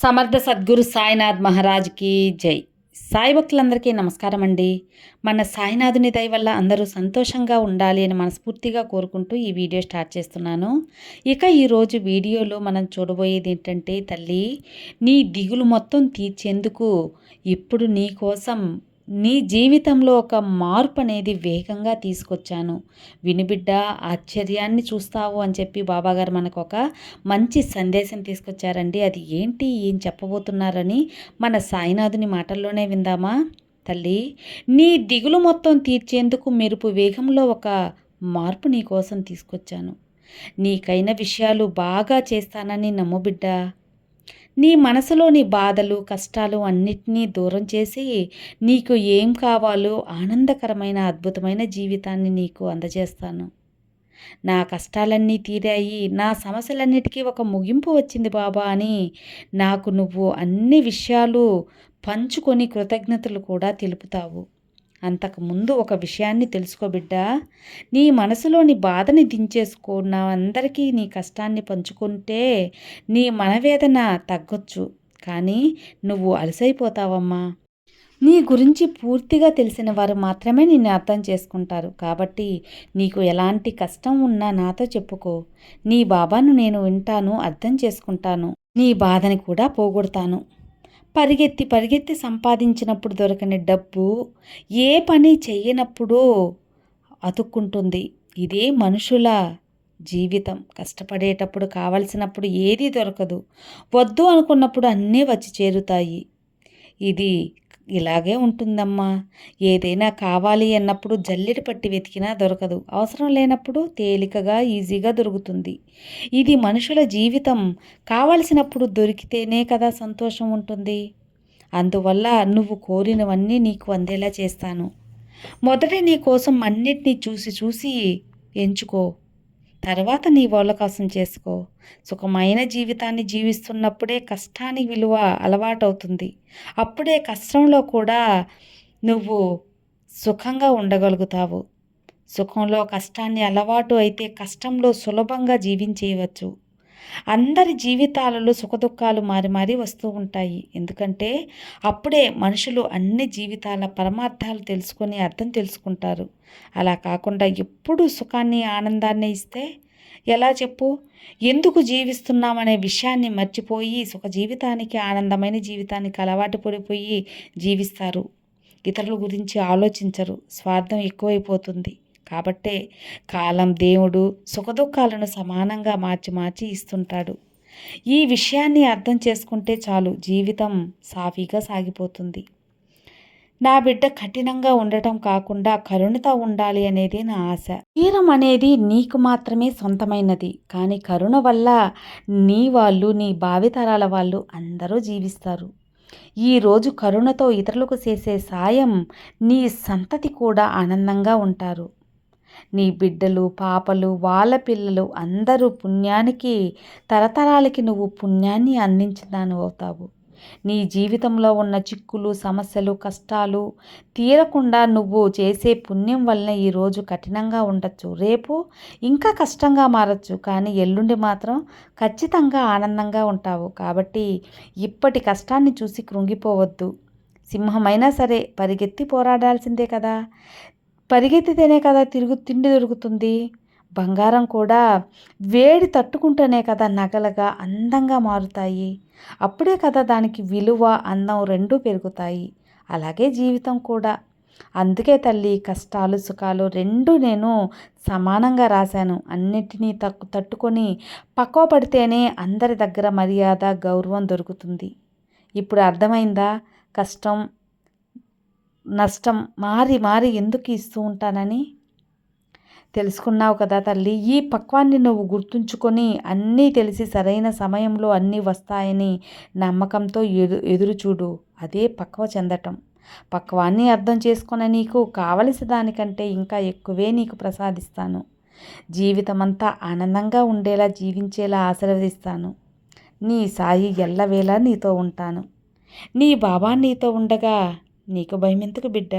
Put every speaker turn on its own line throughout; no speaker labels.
సమర్థ సద్గురు సాయినాథ్ మహారాజ్కి జై. సాయి భక్తులందరికీ నమస్కారం అండి. మన సాయినాథుని దయ వల్ల అందరూ సంతోషంగా ఉండాలి అని మనస్ఫూర్తిగా కోరుకుంటూ ఈ వీడియో స్టార్ట్ చేస్తున్నాను. ఇక ఈరోజు వీడియోలో మనం చూడబోయేది ఏంటంటే తల్లి నీ దిగులు మొత్తం తీర్చేందుకు ఇప్పుడు నీ కోసం నీ జీవితంలో ఒక మార్పు అనేది వేగంగా తీసుకొచ్చాను. వినిబిడ్డ ఆశ్చర్యాన్ని చూస్తావు అని చెప్పి బాబాగారు మనకు ఒక మంచి సందేశం తీసుకొచ్చారండి. అది ఏంటి ఏం చెప్పబోతున్నారని మన సాయినాథుని మాటల్లోనే విందామా? తల్లి నీ దిగులు మొత్తం తీర్చేందుకు మెరుపు వేగంలో ఒక మార్పు నీ కోసం తీసుకొచ్చాను. నీకైన విషయాలు బాగా చేస్తానని నమ్ము బిడ్డ. నీ మనసులోని బాధలు కష్టాలు అన్నిటినీ దూరం చేసి నీకు ఏం కావాలో ఆనందకరమైన అద్భుతమైన జీవితాన్ని నీకు అందజేస్తాను. నా కష్టాలన్నీ తీరాయి నా సమస్యలన్నిటికీ ఒక ముగింపు వచ్చింది బాబా అని నాకు నువ్వు అన్ని విషయాలు పంచుకొని కృతజ్ఞతలు కూడా తెలుపుతావు. అంతకుముందు ఒక విషయాన్ని తెలుసుకోబిడ్డా నీ మనసులోని బాధని దించేసుకో. నా అందరికీ నీ కష్టాన్ని పంచుకుంటే నీ మనవేదన తగ్గొచ్చు. కానీ నువ్వు అలసైపోతావమ్మా. నీ గురించి పూర్తిగా తెలిసిన వారు మాత్రమే నిన్ను అర్థం చేసుకుంటారు. కాబట్టి నీకు ఎలాంటి కష్టం ఉన్నా నాతో చెప్పుకో. నీ బాబాను నేను వింటాను అర్థం చేసుకుంటాను. నీ బాధని కూడా పోగొడతాను. పరిగెత్తి పరిగెత్తి సంపాదించినప్పుడు దొరకని డబ్బు ఏ పని చేయనప్పుడు అతుక్కుంటుంది. ఇదే మనుషుల జీవితం. కష్టపడేటప్పుడు కావలసినప్పుడు ఏదీ దొరకదు. వద్దు అనుకున్నప్పుడు అన్నీ వచ్చి చేరుతాయి. ఇది ఇలాగే ఉంటుందమ్మా. ఏదైనా కావాలి అన్నప్పుడు జల్లెడి పట్టి వెతికినా దొరకదు. అవసరం లేనప్పుడు తేలికగా ఈజీగా దొరుకుతుంది. ఇది మనుషుల జీవితం. కావలసినప్పుడు దొరికితేనే కదా సంతోషం ఉంటుంది. అందువల్ల నువ్వు కోరినవన్నీ నీకు అందేలా చేస్తాను. మొదట నీ కోసం అన్నిటినీ చూసి చూసి ఎంచుకో. తర్వాత నీ వాళ్ళ కోసం చేసుకో. సుఖమైన జీవితాన్ని జీవిస్తున్నప్పుడే కష్టానికి విలువ అలవాటవుతుంది. అప్పుడే కష్టంలో కూడా నువ్వు సుఖంగా ఉండగలుగుతావు. సుఖంలో కష్టాన్ని అలవాటు అయితే కష్టంలో సులభంగా జీవించేయవచ్చు. అందరి జీవితాలలో సుఖదుఖాలు మారి మారి వస్తూ ఉంటాయి. ఎందుకంటే అప్పుడే మనుషులు అన్ని జీవితాల పరమార్థాలు తెలుసుకొని అర్థం తెలుసుకుంటారు. అలా కాకుండా ఎప్పుడూ సుఖాన్ని ఆనందాన్ని ఇస్తే ఎలా చెప్పు? ఎందుకు జీవిస్తున్నామనే విషయాన్ని మర్చిపోయి సుఖ జీవితానికి ఆనందమైన జీవితానికి అలవాటు పడిపోయి జీవిస్తారు. ఇతరుల గురించి ఆలోచించరు. స్వార్థం ఎక్కువైపోతుంది. కాబట్టే కాలం దేవుడు సుఖదుఖాలను సమానంగా మార్చి మార్చి ఇస్తుంటాడు. ఈ విషయాన్ని అర్థం చేసుకుంటే చాలు జీవితం సాఫీగా సాగిపోతుంది. నా బిడ్డ కఠినంగా ఉండటం కాకుండా కరుణతో ఉండాలి అనేది నా ఆశ. తీరం అనేది నీకు మాత్రమే సొంతమైనది. కానీ కరుణ వల్ల నీ వాళ్ళు నీ భావితరాల వాళ్ళు అందరూ జీవిస్తారు. ఈరోజు కరుణతో ఇతరులకు చేసే సాయం నీ సంతతి కూడా ఆనందంగా ఉంటారు. నీ బిడ్డలు పాపలు వాళ్ళ పిల్లలు అందరూ పుణ్యానికి తరతరాలకి నువ్వు పుణ్యాన్ని అందించదాని అవుతావు నీ జీవితంలో ఉన్న చిక్కులు సమస్యలు కష్టాలు తీరకుండా నువ్వు చేసే పుణ్యం వలన ఈరోజు కఠినంగా ఉండొచ్చు. రేపు ఇంకా కష్టంగా మారచ్చు కానీ ఎల్లుండి మాత్రం ఖచ్చితంగా ఆనందంగా ఉంటావు. కాబట్టి ఇప్పటి కష్టాన్ని చూసి కృంగిపోవద్దు. సింహమైనా సరే పరిగెత్తి పోరాడాల్సిందే కదా. పరిగెత్తితేనే కదా తిరుగు తిండి దొరుకుతుంది. బంగారం కూడా వేడి తట్టుకుంటేనే కదా నగలుగా అందంగా మారుతాయి. అప్పుడే కదా దానికి విలువ అందం రెండూ పెరుగుతాయి. అలాగే జీవితం కూడా. అందుకే తల్లి కష్టాలు సుఖాలు రెండు నేను సమానంగా రాశాను. అన్నిటినీ తక్కు తట్టుకొని పక్కవ పడితేనే అందరి దగ్గర మర్యాద గౌరవం దొరుకుతుంది. ఇప్పుడు అర్థమైందా? కష్టం నష్టం మారి మారి ఎందుకు ఇస్తూ ఉంటానని? తెలుసుకున్నావు కదా తల్లి ఈ పక్వాన్ని నువ్వు గుర్తుంచుకొని అన్నీ తెలిసి సరైన సమయంలో అన్నీ వస్తాయని నమ్మకంతో ఎదు ఎదురు చూడు. అదే పక్వ చెందటం. పక్వాన్ని అర్థం చేసుకున్న నీకు కావలసిన దానికంటే ఇంకా ఎక్కువే నీకు ప్రసాదిస్తాను. జీవితమంతా ఆనందంగా ఉండేలా జీవించేలా ఆశీర్వదిస్తాను. నీ సాయి ఎల్లవేళ నీతో ఉంటాను. నీ బాబా నీతో ఉండగా నీకు భయమెందుకు బిడ్డ?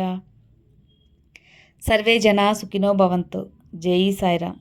సర్వే జనా సుఖినో భవంతు. జై సాయిరామ్.